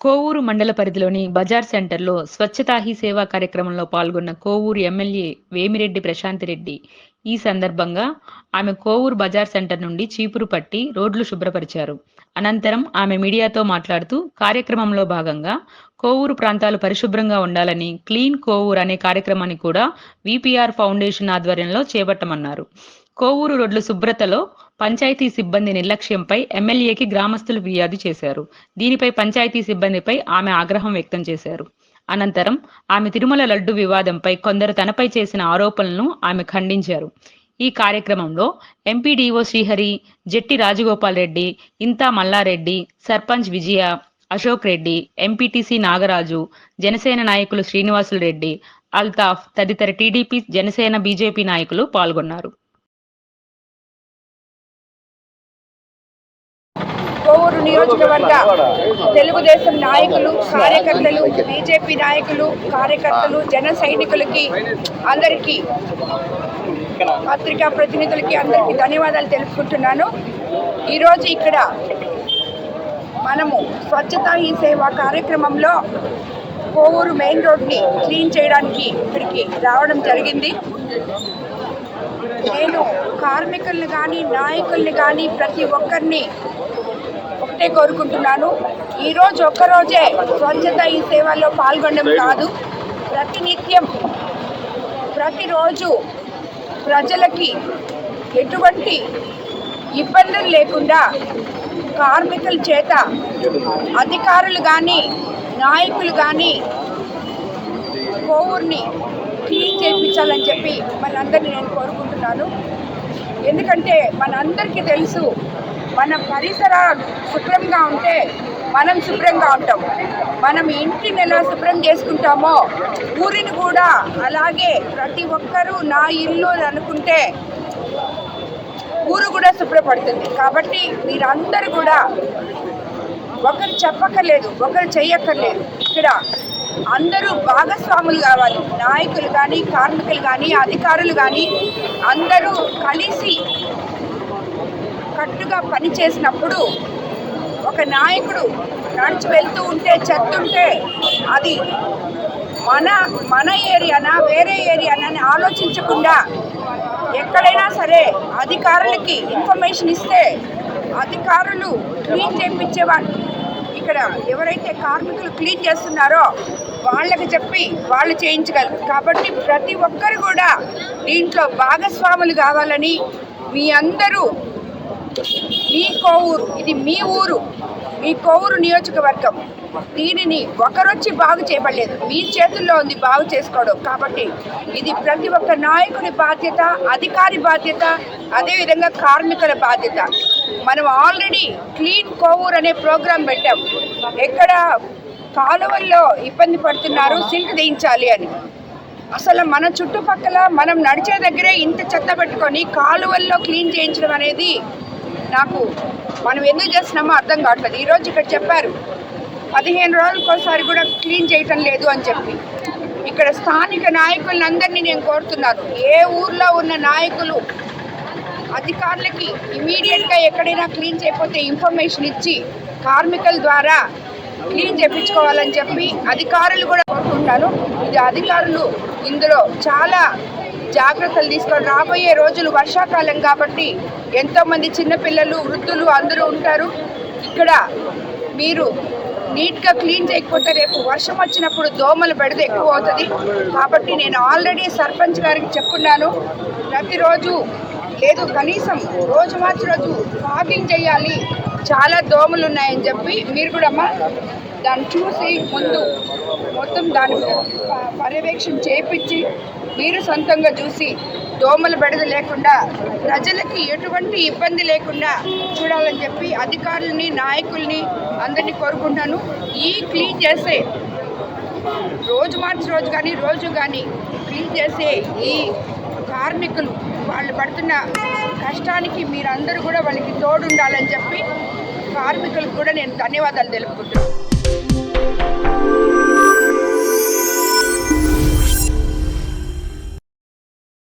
కోవూరు మండల పరిధిలోని బజార్ సెంటర్లో స్వచ్ఛతా హీ సేవా కార్యక్రమంలో పాల్గొన్న కోవూరు ఎమ్మెల్యే వేమిరెడ్డి ప్రశాంతిరెడ్డి ఈ సందర్భంగా ఆమె కోవూరు బజార్ సెంటర్ నుండి చీపురు పట్టి రోడ్లు శుభ్రపరిచారు. అనంతరం ఆమె మీడియాతో మాట్లాడుతూ కార్యక్రమంలో భాగంగా కోవూరు ప్రాంతాలు పరిశుభ్రంగా ఉండాలని క్లీన్ కోవూర్ అనే కార్యక్రమాన్ని కూడా విపిఆర్ ఫౌండేషన్ ఆధ్వర్యంలో చేపట్టమన్నారు. కోవూరు రోడ్ల శుభ్రతలో పంచాయతీ సిబ్బంది నిర్లక్ష్యంపై ఎమ్మెల్యేకి గ్రామస్తులు ఫిర్యాదు చేశారు. దీనిపై పంచాయతీ సిబ్బందిపై ఆమె ఆగ్రహం వ్యక్తం చేశారు. అనంతరం ఆమె తిరుమల లడ్డు వివాదంపై కొందరు తనపై చేసిన ఆరోపణలను ఆమె ఖండించారు. ఈ కార్యక్రమంలో ఎంపీడీఓ శ్రీహరి జెట్టి రాజగోపాల్ రెడ్డి ఇంతా మల్లారెడ్డి సర్పంచ్ విజయ అశోక్ రెడ్డి ఎంపీటీసీ నాగరాజు జనసేన నాయకులు శ్రీనివాసులు రెడ్డి అల్తాఫ్ తదితర టీడీపీ జనసేన బీజేపీ నాయకులు పాల్గొన్నారు. కోవూరు నియోజకవర్గ తెలుగుదేశం నాయకులు కార్యకర్తలు బీజేపీ నాయకులు కార్యకర్తలు జన సైనికులకి అందరికీ పత్రికా ప్రతినిధులకి అందరికీ ధన్యవాదాలు తెలుపుకుంటున్నాను. ఈరోజు ఇక్కడ మనము స్వచ్ఛతా హీ సేవ కార్యక్రమంలో కోవూరు మెయిన్ రోడ్ని క్లీన్ చేయడానికి ఇక్కడికి రావడం జరిగింది. నేను కార్మికుల్ని కానీ నాయకుల్ని కానీ ప్రతి ఒక్కరిని ఒకటే కోరుకుంటున్నాను. ఈరోజు ఒక్కరోజే స్వచ్ఛత ఈ సేవల్లో పాల్గొనడం కాదు. ప్రతినిత్యం ప్రతిరోజు ప్రజలకి ఎటువంటి ఇబ్బందులు లేకుండా కార్మికుల చేత అధికారులు కానీ నాయకులు కానీ కోవూరిని క్లీన్ చేయించాలని చెప్పి మనందరినీ నేను కోరుకుంటున్నాను. ఎందుకంటే మనందరికీ తెలుసు మన పరిసరాలు శుభ్రంగా ఉంటే మనం శుభ్రంగా ఉంటాం. మనం ఇంటిని ఎలా శుభ్రం చేసుకుంటామో ఊరిని కూడా అలాగే ప్రతి ఒక్కరూ నా ఇల్లు అని అనుకుంటే ఊరు కూడా శుభ్రపడుతుంది. కాబట్టి మీరందరూ కూడా ఒకరు చెప్పక్కర్లేదు ఒకరు చెయ్యక్కర్లేదు. ఇక్కడ అందరూ భాగస్వాములు కావాలి. నాయకులు కానీ కార్మికులు కానీ అధికారులు కానీ అందరూ కలిసి కట్టుగా పనిచేసినప్పుడు ఒక నాయకుడు నడిచి వెళ్తూ ఉంటే చెత్త ఉంటే అది మన మన ఏరియానా వేరే ఏరియానా అని ఆలోచించకుండా ఎక్కడైనా సరే అధికారులకి ఇన్ఫర్మేషన్ ఇస్తే అధికారులు క్లీన్ చేయించేవాళ్ళు ఇక్కడ ఎవరైతే కార్మికులు క్లీన్ చేస్తున్నారో వాళ్ళకి చెప్పి వాళ్ళు చేయించగలరు. కాబట్టి ప్రతి ఒక్కరు కూడా దీంట్లో భాగస్వాములు కావాలని మీ అందరూ మీ కోవూరు ఇది మీ ఊరు. మీ కోవూరు నియోజకవర్గం. దీనిని ఒకరొచ్చి బాగు చేయబడలేదు. మీ చేతుల్లో ఉంది బాగు చేసుకోవడం. కాబట్టి ఇది ప్రతి ఒక్క నాయకుడి బాధ్యత అధికారి బాధ్యత అదేవిధంగా కార్మికుల బాధ్యత. మనం ఆల్రెడీ క్లీన్ కోవూర్ అనే ప్రోగ్రాం పెట్టాం. ఎక్కడ కాలువల్లో ఇబ్బంది పడుతున్నారు సిల్క్ వేయించాలి అని. అసలు మన చుట్టుపక్కల మనం నడిచే దగ్గరే ఇంత చెత్త పెట్టుకొని కాలువల్లో క్లీన్ చేయించడం అనేది నాకు మనం ఎందుకు చేస్తున్నామో అర్థం కావట్లేదు. ఈరోజు ఇక్కడ చెప్పారు పదిహేను రోజులకోసారి కూడా క్లీన్ చేయటం లేదు అని చెప్పి. ఇక్కడ స్థానిక నాయకులందరినీ నేను కోరుతున్నాను. ఏ ఊర్లో ఉన్న నాయకులు అధికారులకి ఇమీడియట్గా ఎక్కడైనా క్లీన్ చేయకపోతే ఇన్ఫర్మేషన్ ఇచ్చి కార్మికుల ద్వారా క్లీన్ చేయించుకోవాలని చెప్పి అధికారులు కూడా కోరుకుంటాను. ఇది అధికారులు ఇందులో చాలా జాగ్రత్తలు తీసుకొని రాబోయే రోజులు వర్షాకాలం కాబట్టి ఎంతోమంది చిన్నపిల్లలు వృద్ధులు అందరూ ఉంటారు. ఇక్కడ మీరు నీట్గా క్లీన్ చేయకపోతే రేపు వర్షం వచ్చినప్పుడు దోమలు పెడితే ఎక్కువ అవుతుంది. కాబట్టి నేను ఆల్రెడీ సర్పంచ్ గారికి చెప్పున్నాను ప్రతిరోజు లేదు కనీసం రోజు మార్చి రోజు వాకింగ్ చేయాలి. చాలా దోమలు ఉన్నాయని చెప్పి మీరు కూడా అమ్మా దాన్ని చూసి ముందు మొత్తం దాని పర్యవేక్షణ చేయించి మీరు సొంతంగా చూసి దోమల బెడద లేకుండా ప్రజలకి ఎటువంటి ఇబ్బంది లేకుండా చూడాలని చెప్పి అధికారులని నాయకుల్ని అందరినీ కోరుకుంటాను ఈ క్లీన్ చేసే రోజు మార్చి రోజు కానీ రోజు కానీ క్లీన్ చేసే ఈ కార్మికులు వాళ్ళు పడుతున్న కష్టానికి మీరందరూ కూడా వాళ్ళకి తోడుండాలని చెప్పి కార్మికులకు కూడా నేను ధన్యవాదాలు తెలుపుకుంటున్నాను.